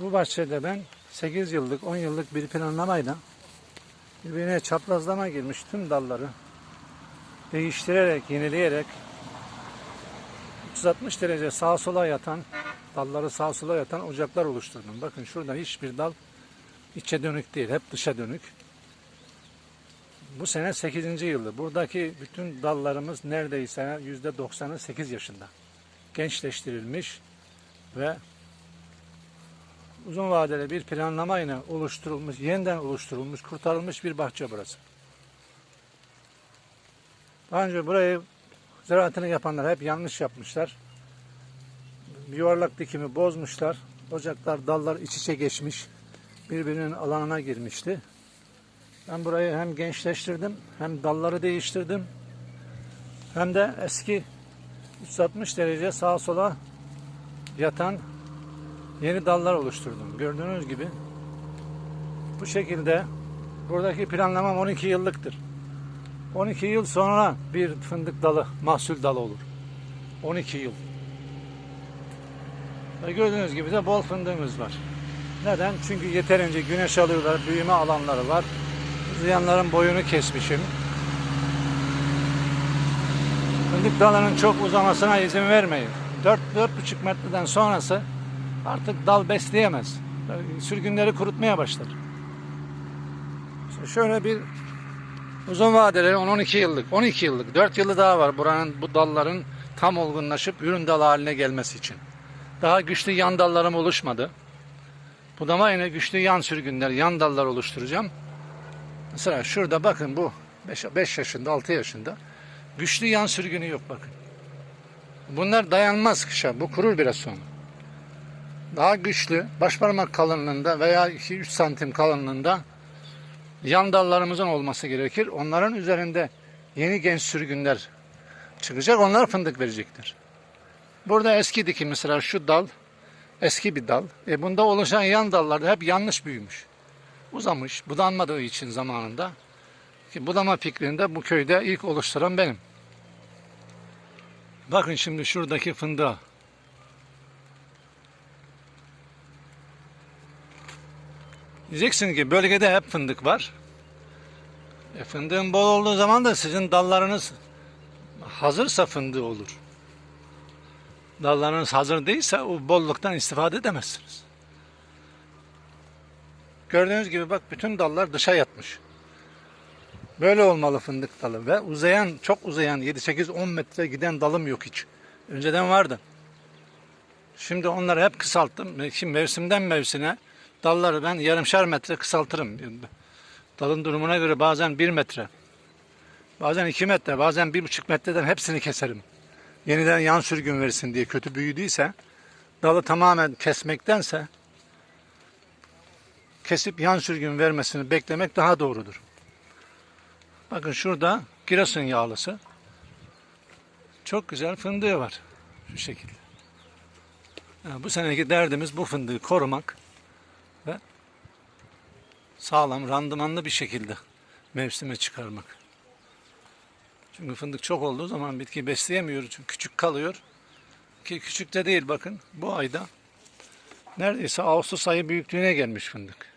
Bu bahçede ben 8 yıllık, 10 yıllık bir planlamayla birbirine çaprazlama girmiş tüm dalları değiştirerek, yenileyerek 360 derece sağa sola yatan, dalları sağa sola yatan ocaklar oluşturdum. Bakın şurada hiçbir dal içe dönük değil, hep dışa dönük. Bu sene 8. yılı. Buradaki bütün dallarımız neredeyse %90'ı 8 yaşında. Gençleştirilmiş ve uzun vadeli bir planlamayla oluşturulmuş, yeniden oluşturulmuş, kurtarılmış bir bahçe burası. Daha önce burayı ziraatını yapanlar hep yanlış yapmışlar. Yuvarlak dikimi bozmuşlar. Ocaklar, dallar iç içe geçmiş. Birbirinin alanına girmişti. Ben burayı hem gençleştirdim, hem dalları değiştirdim. Hem de eski 360 derece sağa sola yatan yeni dallar oluşturdum. Gördüğünüz gibi bu şekilde buradaki planlamam 12 yıllıktır. 12 yıl sonra bir fındık dalı, mahsul dalı olur. 12 yıl. Ve gördüğünüz gibi de bol fındığımız var. Neden? Çünkü yeterince güneş alıyorlar, büyüme alanları var. Uzayanların boyunu kesmişim. Fındık dalının çok uzamasına izin vermeyin. 4-4,5 metreden sonrası artık dal besleyemez. Sürgünleri kurutmaya başlar. İşte şöyle bir uzun vadeli 10-12 yıllık, 12 yıllık, 4 yılı daha var buranın bu dalların tam olgunlaşıp ürün dal haline gelmesi için. Daha güçlü yan dallarım oluşmadı. Budama yine güçlü yan sürgünler, yan dallar oluşturacağım. Mesela şurada bakın bu 5 yaşında, 6 yaşında. Güçlü yan sürgünü yok bakın. Bunlar dayanmaz kışa. Bu kurur biraz sonra. Daha güçlü, baş parmak kalınlığında veya 2-3 santim kalınlığında yan dallarımızın olması gerekir. Onların üzerinde yeni genç sürgünler çıkacak. Onlar fındık verecektir. Burada eski dikim mesela şu dal eski bir dal. E bunda oluşan yan dallar da hep yanlış büyümüş. Uzamış, budanmadığı için zamanında. Ki budama fikrinde bu köyde ilk oluşturan benim. Bakın şimdi şuradaki fındığa. Diyeceksin ki bölgede hep fındık var. E fındığın bol olduğu zaman da sizin dallarınız hazırsa fındığı olur. Dallarınız hazır değilse o bolluktan istifade edemezsiniz. Gördüğünüz gibi bak bütün dallar dışa yatmış. Böyle olmalı fındık dalı ve uzayan çok uzayan 7-8-10 metre giden dalım yok hiç. Önceden vardı. Şimdi onları hep kısalttım. Şimdi mevsimden mevsime dalları ben yarımşar metre kısaltırım. Dalın durumuna göre bazen 1 metre, bazen 2 metre, bazen 1,5 metreden hepsini keserim. Yeniden yan sürgün versin diye kötü büyüdüyse dalı tamamen kesmektense kesip yan sürgün vermesini beklemek daha doğrudur. Bakın şurada Giresun yağlısı. Çok güzel fındığı var. Şu şekilde. Yani bu seneki derdimiz bu fındığı korumak sağlam, randımanlı bir şekilde mevsime çıkarmak. Çünkü fındık çok olduğu zaman bitki besleyemiyor. Çünkü küçük kalıyor. Ki küçük de değil bakın. Bu ayda neredeyse Ağustos ayı büyüklüğüne gelmiş fındık.